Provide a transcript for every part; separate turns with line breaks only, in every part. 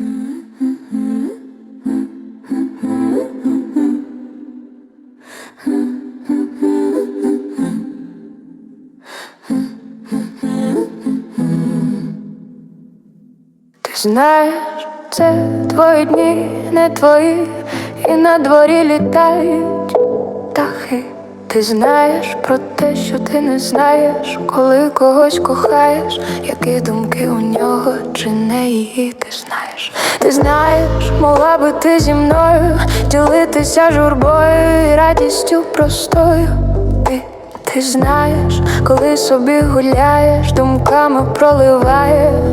Ти знаєш, це твої дні, не твої, і на дворі літають птахи. Ти знаєш про те, що ти не знаєш, коли когось кохаєш, які думки у нього чи не її, ти знаєш. Ти знаєш, могла би ти зі мною ділитися журбою і радістю простою. Ти, ти знаєш, коли собі гуляєш, думками проливаєш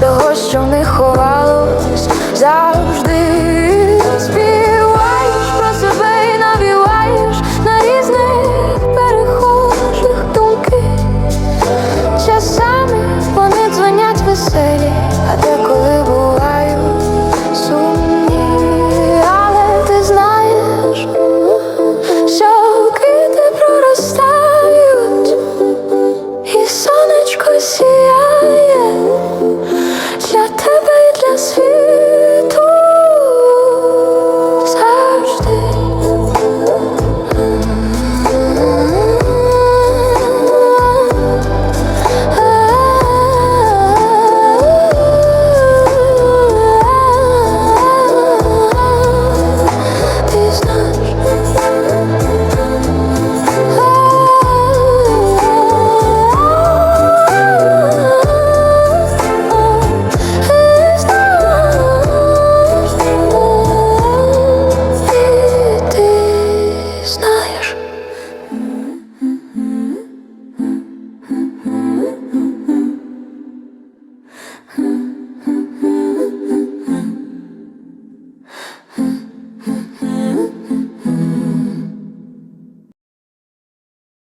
того, що в них ховалось завжди співаєш про себе і навіваєш на різних перехожих думки. Часами вони дзвонять веселі, а деколи бувають сумні, але ти знаєш, що кити проростають, і сонечко сіє.